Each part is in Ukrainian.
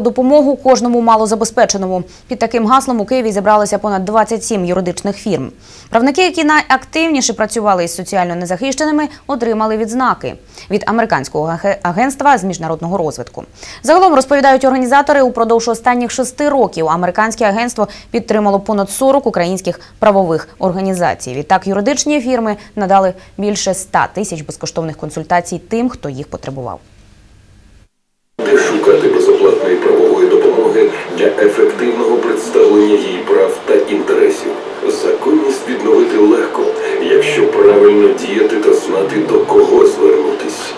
У допомогу кожному малозабезпеченому. Під таким гаслом у Києві зібралося понад 27 юридичних фірм. Правники, які найактивніше працювали із соціально незахищеними, отримали відзнаки від американського аге- агентства з міжнародного розвитку. Загалом розповідають організатори, упродовж останніх шести років американське агентство підтримало понад 40 українських правових організацій. Відтак юридичні фірми надали більше 100 тисяч безкоштовних консультацій тим, хто їх потребував. Прав та інтересів. Законність відновити легко, якщо правильно діяти та знати до кого звернутись.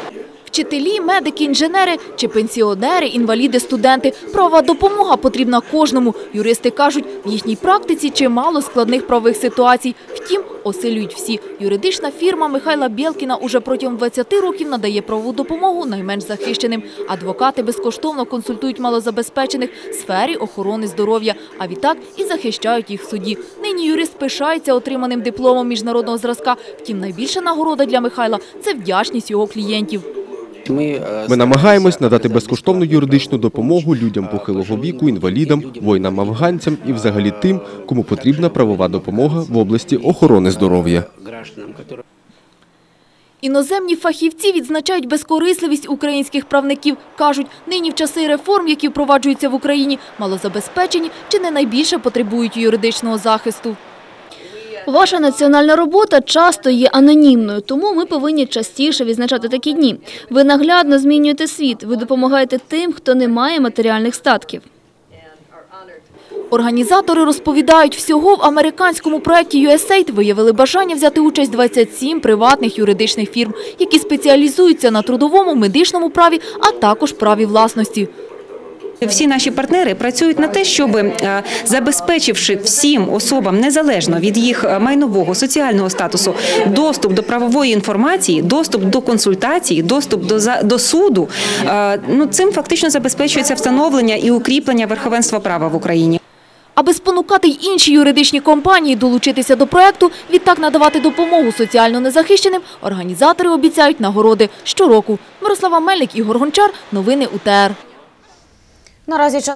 Вчителі, медики, інженери чи пенсіонери, інваліди, студенти. Правова допомога потрібна кожному. Юристи кажуть, в їхній практиці чимало складних правових ситуацій. Втім, осилюють всі. Юридична фірма Михайла Бєлкіна уже протягом 20 років надає правову допомогу найменш захищеним. Адвокати безкоштовно консультують малозабезпечених в сфері охорони здоров'я, а відтак і захищають їх в суді. Нині юрист пишається отриманим дипломом міжнародного зразка. Втім, найбільша нагорода для Михайла – це вдячність його клієнтів. Ми, е, Ми намагаємось надати безкоштовну юридичну допомогу людям похилого віку, інвалідам, воїнам-афганцям і взагалі тим, кому потрібна правова допомога в області охорони здоров'я. Іноземні фахівці відзначають безкорисливість українських правників. Кажуть, нині в часи реформ, які впроваджуються в Україні, малозабезпечені чи не найбільше потребують юридичного захисту. Ваша національна робота часто є анонімною, тому ми повинні частіше відзначати такі дні. Ви наглядно змінюєте світ, ви допомагаєте тим, хто не має матеріальних статків. Організатори розповідають, всього в американському проєкті USAID виявили бажання взяти участь 27 приватних юридичних фірм, які спеціалізуються на трудовому, медичному праві, а також праві власності. Всі наші партнери працюють на те, щоб е, забезпечивши всім особам незалежно від їх е, майнового соціального статусу доступ до правової інформації, доступ до консультацій, доступ до за- до суду. е, Ну цим фактично забезпечується встановлення і укріплення верховенства права в Україні. Аби спонукати й інші юридичні компанії долучитися до проекту, відтак надавати допомогу соціально незахищеним, організатори обіцяють нагороди щороку. Мирослава Мельник, Ігор Гончар. Новини УТР. Наразі час